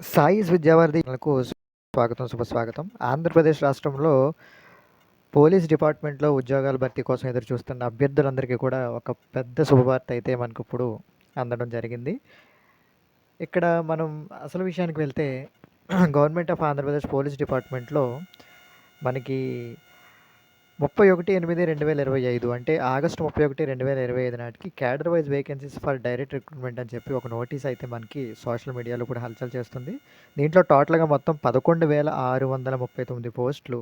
సాయిస్ విద్యావారిధిలకు స్వాగతం శుభస్వాగతం ఆంధ్రప్రదేశ్ రాష్ట్రంలో పోలీస్ డిపార్ట్మెంట్లో ఉద్యోగాల భర్తీ కోసం ఎదురు చూస్తున్న అభ్యర్థులందరికీ కూడా ఒక పెద్ద శుభవార్త అయితే మనకు ఇప్పుడు అందడం జరిగింది. ఇక్కడ మనం అసలు విషయానికి వెళ్తే గవర్నమెంట్ ఆఫ్ ఆంధ్రప్రదేశ్ పోలీస్ డిపార్ట్మెంట్లో మనకి ముప్పై ఒకటి ఎనిమిది రెండు వేల ఇరవై ఐదు అంటే ఆగస్టు ముప్పై ఒకటి రెండు వేల ఇరవై ఐదు నాటికి cadre wise vacancies for direct recruitment అని చెప్పి ఒక నోటీస్ అయితే మనకి సోషల్ మీడియాలో కూడా హల్చల్ చేస్తుంది. దీంట్లో టోటల్గా మొత్తం పదకొండు వేల ఆరు వందల ముప్పై తొమ్మిది పోస్టులు.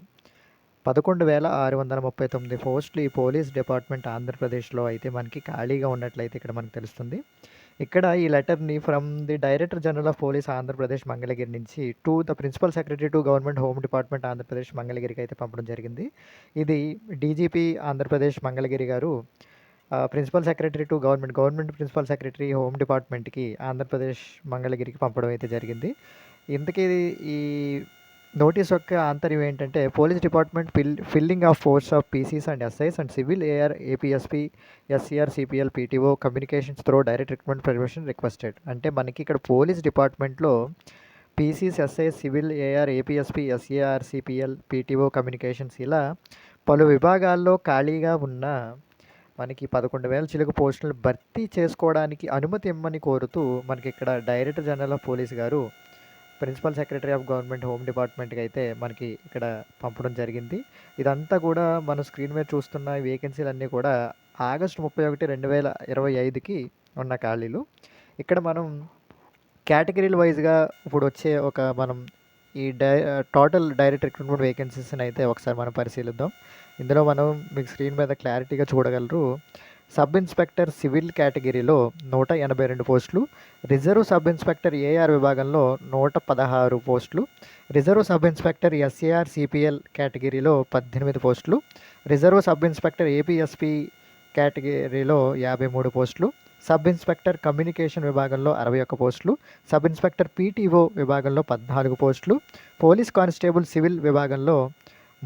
పదకొండు వేల ఆరు వందల ముప్పై తొమ్మిది పోస్టులు ఈ పోలీస్ డిపార్ట్మెంట్ ఆంధ్రప్రదేశ్లో అయితే మనకి ఖాళీగా ఉన్నట్లయితే ఇక్కడ మనకు తెలుస్తుంది. ఇక్కడ ఈ లెటర్ని from the director general of police Andhra Pradesh Mangalagiri నుంచి to the principal secretary to government home department Andhra Pradesh మంగళగిరికి అయితే పంపడం జరిగింది. ఇది డీజీపీ ఆంధ్రప్రదేశ్ మంగళగిరి గారు principal secretary to government government principal secretary home డిపార్ట్మెంట్కి ఆంధ్రప్రదేశ్ మంగళగిరికి పంపడం అయితే జరిగింది. ఇంతకీ ఈ నోటీస్ యొక్క ఆంతర్యం ఏంటంటే police department fill filling of force of PCs and SIs and civil AR APSP SCR CPL PTO communications through direct recruitment permission requested. అంటే మనకి ఇక్కడ పోలీస్ డిపార్ట్మెంట్లో PCs SI civil AR APSP SAR CPL PTO communications ఇలా పలు విభాగాల్లో ఖాళీగా ఉన్న మనకి పదకొండు వేల చిలుకు పోస్టులు భర్తీ చేసుకోవడానికి అనుమతి ఇమ్మని కోరుతూ మనకి ఇక్కడ డైరెక్టర్ జనరల్ ఆఫ్ పోలీస్ గారు principal secretary of government home డిపార్ట్మెంట్కి అయితే మనకి ఇక్కడ పంపడం జరిగింది. ఇదంతా కూడా మన స్క్రీన్ మీద చూస్తున్న వేకెన్సీలు అన్నీ కూడా ఆగస్టు ముప్పై ఒకటి రెండు వేల ఇరవై ఐదుకి ఉన్న ఖాళీలు. ఇక్కడ మనం కేటగిరీల వైజ్గా ఇప్పుడు వచ్చే ఒక మనం ఈ డై టోటల్ డైరెక్ట్ రిక్రూట్మెంట్ వేకెన్సీస్ని అయితే ఒకసారి మనం పరిశీలిద్దాం. ఇందులో మనం మీకు స్క్రీన్ మీద క్లారిటీగా చూడగలరు. సబ్ ఇన్స్పెక్టర్ సివిల్ కేటగిరీలో నూట ఎనభై రెండు పోస్టులు రిజర్వ్ సబ్ ఇన్స్పెక్టర్ ఏఆర్ విభాగంలో నూట పదహారు పోస్టులు reserve sub inspector SAR CPL కేటగిరీలో పద్దెనిమిది పోస్టులు రిజర్వ్ సబ్ ఇన్స్పెక్టర్ ఏపీఎస్పి కేటగిరీలో యాభై మూడు పోస్టులు సబ్ ఇన్స్పెక్టర్ కమ్యూనికేషన్ విభాగంలో అరవై ఒక్క పోస్టులు సబ్ ఇన్స్పెక్టర్ పీటీఓ విభాగంలో పద్నాలుగు పోస్టులు పోలీస్ కానిస్టేబుల్ సివిల్ విభాగంలో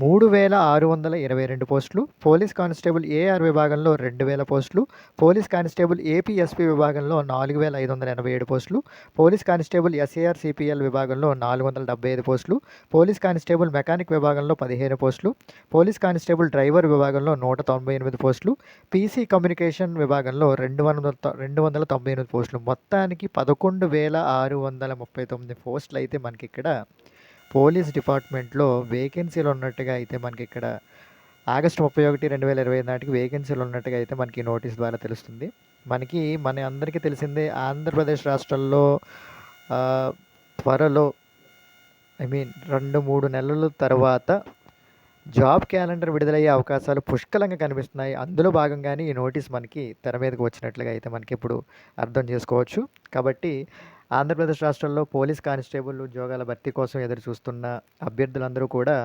మూడు వేల ఆరు వందల ఇరవై రెండు పోస్టులు పోలీస్ కానిస్టేబుల్ ఏఆర్ విభాగంలో రెండు వేల పోస్టులు పోలీస్ కానిస్టేబుల్ ఏపీఎస్పీ విభాగంలో నాలుగు వేల ఐదు వందల ఎనభై ఏడు పోస్టులు పోలీస్ కానిస్టేబుల్ ఎస్ఏఆర్ సిపిఎల్ విభాగంలో నాలుగు వందల డెబ్బై ఐదు పోస్టులు పోలీస్ కానిస్టేబుల్ మెకానిక్ విభాగంలో పదిహేను పోస్టులు పోలీస్ కానిస్టేబుల్ డ్రైవర్ విభాగంలో నూట తొంభై ఎనిమిది పోస్టులు పీసీ కమ్యూనికేషన్ విభాగంలో రెండు వందల రెండు వందల తొంభై ఎనిమిది పోస్టులు. మొత్తానికి పదకొండు వేల ఆరు వందల ముప్పై తొమ్మిది పోస్టులు అయితే మనకి ఇక్కడ పోలీస్ డిపార్ట్మెంట్లో వేకెన్సీలు ఉన్నట్టుగా అయితే మనకి ఇక్కడ ఆగస్టు ముప్పై ఒకటి రెండు వేల ఇరవై నాటికి వేకెన్సీలు ఉన్నట్టుగా అయితే మనకి నోటీస్ ద్వారా తెలుస్తుంది. మనకి మన అందరికీ తెలిసిందే ఆంధ్రప్రదేశ్ రాష్ట్రంలో త్వరలో ఐ మీన్ రెండు మూడు నెలల తర్వాత జాబ్ క్యాలెండర్ విడుదలయ్యే అవకాశాలు పుష్కలంగా కనిపిస్తున్నాయి. అందులో భాగంగానే ఈ నోటీస్ మనకి తెర మీదకి వచ్చినట్లుగా అయితే మనకి ఇప్పుడు అర్థం చేసుకోవచ్చు. కాబట్టి ఆంధ్రప్రదేశ్ రాష్ట్రంలో పోలీస్ కానిస్టేబుల్ ఉద్యోగాల భర్తీ కోసం ఎదురు చూస్తున్న అభ్యర్థులందరూ కూడా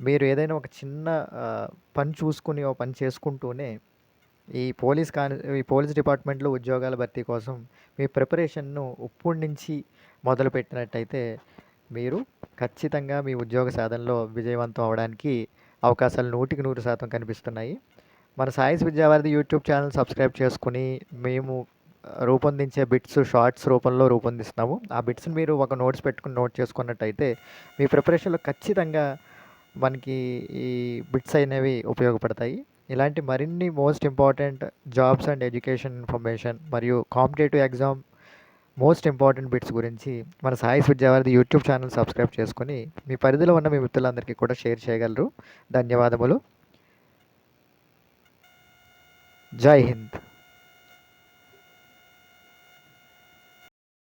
మీరు ఏదైనా ఒక చిన్న పని చూసుకుని ఓ పని చేసుకుంటూనే ఈ పోలీస్ కాని ఈ పోలీస్ డిపార్ట్మెంట్లో ఉద్యోగాల భర్తీ కోసం మీ ప్రిపరేషన్ను ఇప్పటి నుంచి మొదలుపెట్టినట్టయితే మీరు ఖచ్చితంగా మీ ఉద్యోగ సాధనలో విజయవంతం అవడానికి అవకాశాలు నూటికి నూరు శాతం కనిపిస్తున్నాయి. మన Sai's Vidyavaridhi YouTube channel subscribe చేసుకుని మేము రూపొందించే బిట్స్ షార్ట్స్ రూపంలో రూపొందిస్తున్నాము. ఆ బిట్స్ని మీరు ఒక నోట్స్ పెట్టుకుని నోట్ చేసుకున్నట్టయితే మీ ప్రిపరేషన్లో ఖచ్చితంగా మనకి ఈ బిట్స్ అనేవి ఉపయోగపడతాయి. ఇలాంటి మరిన్ని most important jobs and education information మరియు competitive exam most important bits గురించి మన సాయి విద్యావారి యూట్యూబ్ ఛానల్ సబ్స్క్రైబ్ చేసుకుని మీ పరిధిలో ఉన్న మీ మిత్రులందరికీ కూడా షేర్ చేయగలరు. ధన్యవాదములు. జై హింద్.